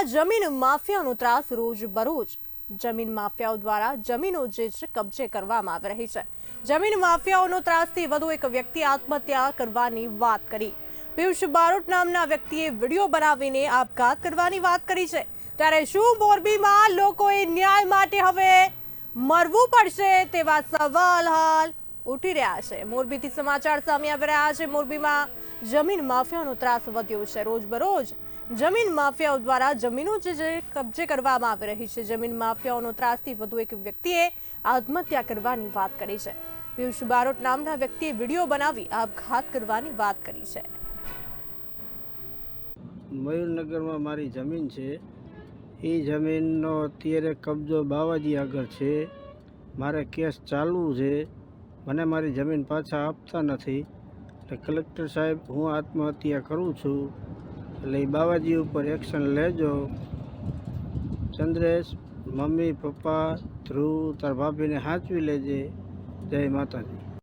વડોદરામાં જમીન માફિયાનો ત્રાસ રોજ બરોજ. જમીન માફિયાઓ દ્વારા જમીનો જે છે કબજે કરવામાં આવી રહી છે. જમીન માફિયાઓનો ત્રાસથી વધુ એક વ્યક્તિ આત્મહત્યા કરવાની વાત કરી. પિયુષ બારોટ નામના વ્યક્તિએ વીડિયો બનાવીને આપઘાત કરવાની વાત કરી છે. ત્યારે શું મોરબીમાં લોકોએ ન્યાય માટે હવે મરવું પડશે તેવા સવાલ હાલ ઉઠી રહ્યા છે. મોરબીથી સમાચાર સામે આવી રહ્યા છે. મોરબીમાં જમીન માફિયાનો ત્રાસ વધ્યો છે. રોજબરોજ જમીન માફિયાઓ દ્વારા જમીનો જે કબજે કરવામાં આવી રહી છે. જમીન માફિયાઓનો ત્રાસથી વધુ એક વ્યક્તિએ આત્મહત્યા કરવાની વાત કરી છે. પિયુષ બારોટ નામના વ્યક્તિએ વીડિયો બનાવી આપઘાત કરવાની વાત કરી છે. મયુરનગરમાં મારી જમીન છે. એ જમીનનો અત્યારે કબજો બાવાજી આગળ છે. મારે કેસ ચાલુ છે. મને મારી જમીન પાછા આપતા નથી. એટલે કલેક્ટર સાહેબ, હું આત્મહત્યા કરું છું. એટલે એ બાવાજી ઉપર એક્શન લેજો. ચંદ્રેશ, મમ્મી, પપ્પા, ધ્રુવ, તાર ભાભીને સાચવી લેજે. જય માતાજી.